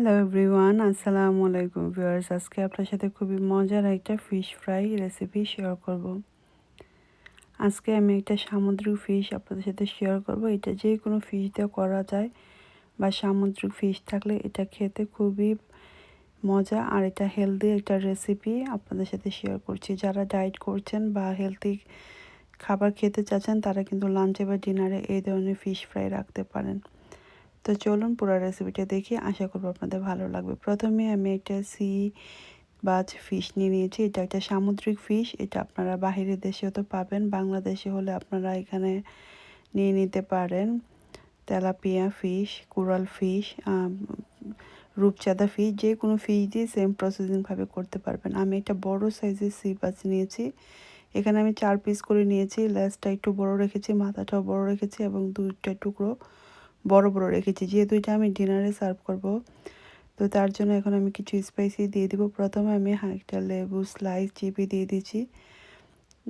Hello everyone আসসালামু আলাইকুম viewers. আজকে আপনার সাথে খুবই মজার একটা ফিশ ফ্রাই রেসিপি শেয়ার করব। আজকে আমি একটা সামুদ্রিক ফিশ আপনাদের সাথে শেয়ার করব। এটা যে কোনো ফিশ দিয়ে করা যায় বা সামুদ্রিক ফিশ থাকলে এটা খেতে খুবই মজা আর এটা হেলদি একটা রেসিপি আপনাদের সাথে শেয়ার করছি। যারা ডায়েট করছেন বা হেলদি খাবার খেতে চাচ্ছেন, তারা কিন্তু লাঞ্চে বা ডিনারে এই ধরনের ফিশ ফ্রাই রাখতে পারেন। তো চলুন পুরো রেসিপিটা দেখি। আশা করব আপনাদের ভালো লাগবে। প্রথমে আমি একটা সি বাজ ফিশ নিয়ে নিয়েছি। এটা একটা সামুদ্রিক ফিশ এটা আপনারা বাহিরের দেশেও তো পাবেন। বাংলাদেশে হলে আপনারা এখানে নিয়ে নিতে পারেন। তেলাপিয়া ফিশ কুরাল ফিশ রূপচাঁদা ফিশ যে কোনো ফিশ দিয়ে সেম প্রসেসিংভাবে করতে পারবেন। আমি একটা বড় সাইজের সি বাজ নিয়েছি। এখানে আমি চার পিস করে নিয়েছি। লেসটা একটু বড় রেখেছি, মাথাটাও বড় রেখেছি এবং দুইটা টুকরো বড় বড় রেখেছি। যেহেতু এটা আমি ডিনারে সার্ভ করব, তো তার জন্য এখন আমি কিছু স্পাইসি দিয়ে দিব। প্রথমে আমি একটা লেবু স্লাইস চিপে দিয়ে দিচ্ছি।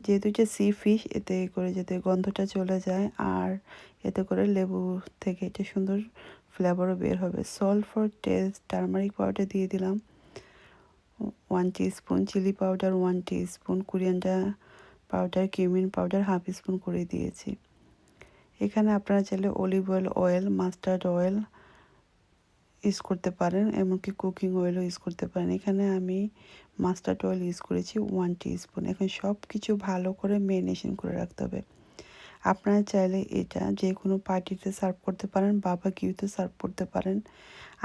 যেহেতু এটা সি ফিশ এতে করে যাতে গন্ধটা চলে যায়, আর এতে করে লেবু থেকে এটা সুন্দর ফ্লেভারও বের হবে। Salt for taste turmeric powder দিয়ে দিলাম। One spoon chilli powder one spoon coriander powder cumin powder half spoon করে দিয়েছি। এখানে আপনারা চাইলে olive oil oil mustard oil use করতে পারেন, এমনকি কুকিং অয়েলও ইউজ করতে পারেন। এখানে আমি মাস্টার্ড অয়েল ইউজ করেছি ওয়ান স্পুন এখন সব কিছু ভালো করে মেরিনেশন করে রাখতে হবে। আপনারা চাইলে এটা যে কোনো পার্টিতে সার্ভ করতে পারেন বাবা কিউতে সার্ভ করতে পারেন।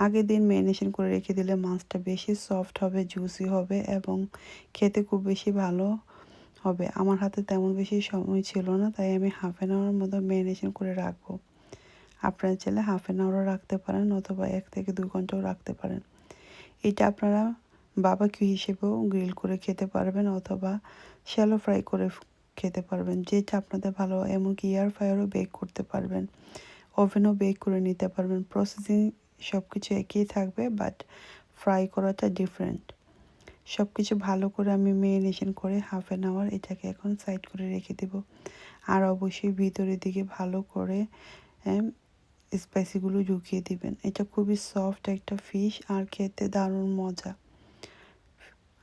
আগের দিন মেরিনেশন করে রেখে দিলে মাছটা বেশি সফট হবে জুসি হবে এবং খেতে খুব বেশি ভালো হবে। আমার হাতে তেমন বেশি সময় ছিল না, তাই আমি হাফ অ্যান আওয়ার মতো ম্যারিনেশন করে রাখব। আপনারা চাইলে হাফ অ্যান আওয়ারও রাখতে পারেন অথবা এক থেকে দুই ঘন্টাও রাখতে পারেন। এটা আপনারা বাবা কি হিসেবেও গ্রিল করে খেতে পারবেন অথবা শ্যালো ফ্রাই করে খেতে পারবেন। যেটা আপনাদের ভালো, এমনকি এয়ার ফ্রায়ারও বেক করতে পারবেন। ওভেনও বেক করে নিতে পারবেন। প্রসেসিং সব কিছু একই থাকবে বাট ফ্রাই করাটা ডিফারেন্ট সব কিছু ভালো করে আমি মেরিনেশন করে হাফ অ্যান আওয়ার এটাকে এখন সাইড করে রেখে দেব। আর অবশ্যই ভিতরের দিকে ভালো করে স্পাইসিগুলো ঢুকিয়ে দিবেন। এটা খুবই সফট একটা ফিশ আর খেতে দারুণ মজা।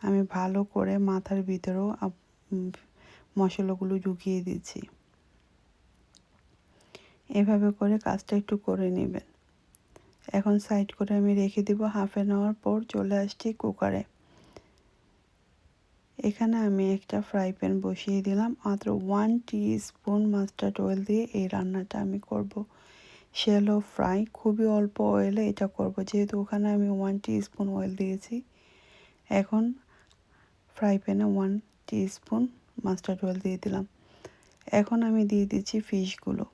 আমি ভালো করে মাথার ভিতরেও মশলাগুলো ঢুকিয়ে দিচ্ছি এভাবে করে কাজটা একটু করে নেবেন। এখন সাইড করে আমি রেখে দিব হাফ অ্যান আওয়ার পর চলে আসছি কুকারে এখানে আমি একটা ফ্রাই প্যান বসিয়ে দিলাম। মাত্র ওয়ান স্পুন মাস্টার্ড অয়েল দিয়ে এই রান্নাটা আমি করব। শ্যালো ফ্রাই খুবই অল্প অয়েলে এটা করব। যেহেতু ওখানে আমি ওয়ান স্পুন অয়েল দিয়েছি। এখন ফ্রাই প্যানে ওয়ান স্পুন মাস্টার্ড অয়েল দিয়ে দিলাম। এখন আমি দিয়ে দিচ্ছি ফিশগুলো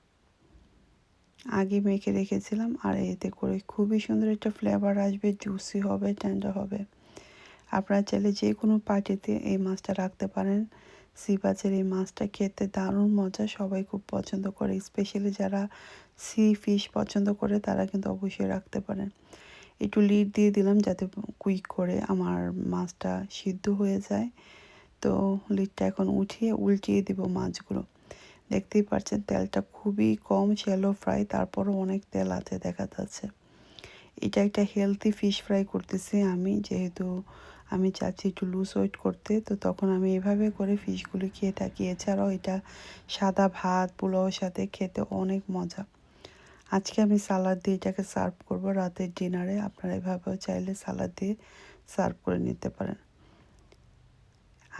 আগে মেখে রেখেছিলাম আর এতে করে খুবই সুন্দর একটা ফ্লেভার আসবে জুসি হবে ঠান্ডা হবে। আপনারা চাইলে যে কোনো পার্টিতে এই মাছটা রাখতে পারেন। সি মাছের এই মাছটা খেতে দারুণ মজা, সবাই খুব পছন্দ করে। স্পেশালি যারা সি ফিশ পছন্দ করে, তারা কিন্তু অবশ্যই রাখতে পারেন। একটু লিড দিয়ে দিলাম যাতে কুইক করে আমার মাছটা সিদ্ধ হয়ে যায়। তো লিডটা এখন উঠিয়ে উল্টিয়ে দিব মাছগুলো। দেখতেই পাচ্ছেন তেলটা খুবই কম শ্যালো ফ্রাই তারপরও অনেক তেল আছে দেখা যাচ্ছে। এটা একটা হেলদি ফিশ ফ্রাই করতেছি আমি, যেহেতু আমি চাচ্ছি একটু লুজ ওয়েট করতে। তো তখন আমি এভাবে করে ফিশগুলি খেয়ে থাকি। এছাড়াও এটা সাদা ভাত, পোলাওর সাথে খেতে অনেক মজা। আজকে আমি সালাদ দিয়ে এটাকে সার্ভ করব রাতের ডিনারে আপনারা এভাবেও চাইলে সালাদ দিয়ে সার্ভ করে নিতে পারেন।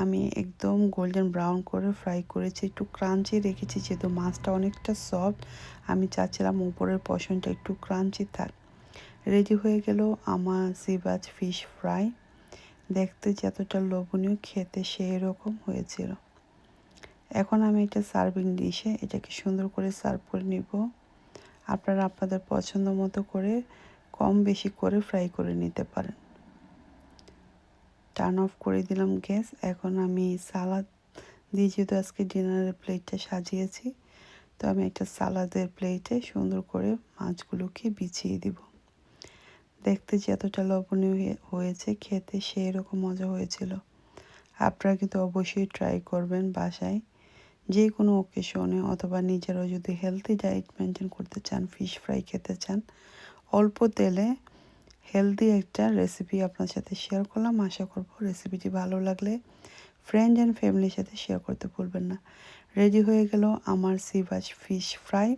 আমি একদম গোল্ডেন ব্রাউন করে ফ্রাই করেছি। একটু ক্রাঞ্চি রেখেছি, যেহেতু মাছটা অনেকটা সফট আমি চাচ্ছিলাম উপরের পশনটা একটু ক্রাঞ্চি থাক। রেডি হয়ে গেল আমার সিবাজ ফিশ ফ্রাই দেখতে যতটা লোভনীয় খেতে সেই রকম হয়েছিল। এখন আমি এটা সার্ভিং ডিশে এটাকে সুন্দর করে সার্ভ করে নিব। আপনারা আপনাদের পছন্দ মতো করে কম বেশি করে ফ্রাই করে নিতে পারেন। টার্ন অফ করে দিলাম গ্যাস। এখন আমি সালাদ দিয়ে যেহেতু আজকে ডিনারের প্লেটটা সাজিয়েছি, তো আমি একটা সালাদের প্লেটে সুন্দর করে মাছগুলোকে বিছিয়ে দিব। দেখতে যতটা লবণীয় হয়েছে, খেতে সেই রকম মজা হয়েছিল। আপনারা কিন্তু অবশ্যই ট্রাই করবেন বাসায়। যে কোনো ওকেশনে অথবা নিজেরও যদি হেলদি ডায়েট মেনটেন করতে চান ফিশ ফ্রাই খেতে চান, অল্প তেলে হেলদি একটা রেসিপি আপনার সাথে শেয়ার করলাম। আশা করব রেসিপিটি ভালো লাগলে ফ্রেন্ড অ্যান্ড ফ্যামিলির সাথে শেয়ার করতে ভুলবেন না। রেডি হয়ে গেল আমার সিভাস ফিশ ফ্রাই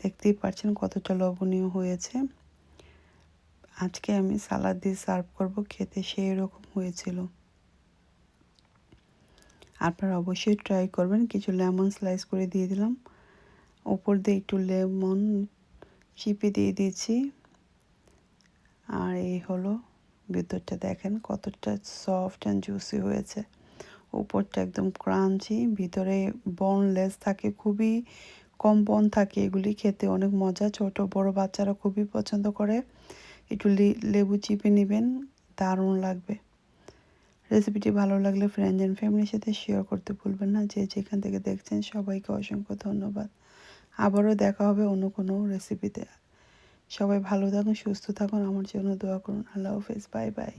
দেখতেই পাচ্ছেন কতটা লবণীয় হয়েছে। আজকে আমি সালাদ দিয়ে সার্ভ করব, খেতে সেই রকম হয়েছিল। আপনারা অবশ্যই ট্রাই করবেন, কিছু লেমন স্লাইস করে দিয়ে দিলাম। ওপর দিয়ে একটু লেমন চিপে দিয়ে দিয়েছি। আর এই হলো, ভিতরটা দেখেন কতটা সফট অ্যান্ড জুসি হয়েছে। উপরটা একদম ক্রাঞ্চি ভিতরে বনলেস থাকে, খুবই কম বন থাকে এগুলি, খেতে অনেক মজা। ছোট, বড় বাচ্চারা খুবই পছন্দ করে। একটু লেবু চিপে নেবেন, দারুণ লাগবে। রেসিপিটি ভালো লাগলে ফ্রেন্ডস অ্যান্ড ফ্যামিলির সাথে শেয়ার করতে ভুলবেন না। যে যেখান থেকে দেখছেন, সবাইকে অসংখ্য ধন্যবাদ। আবারও দেখা হবে অন্য কোনো রেসিপিতে সবাই ভালো থাকুন, সুস্থ থাকুন। আমার জন্য দোয়া করুন। আল্লাহ হাফেজ। Bye bye.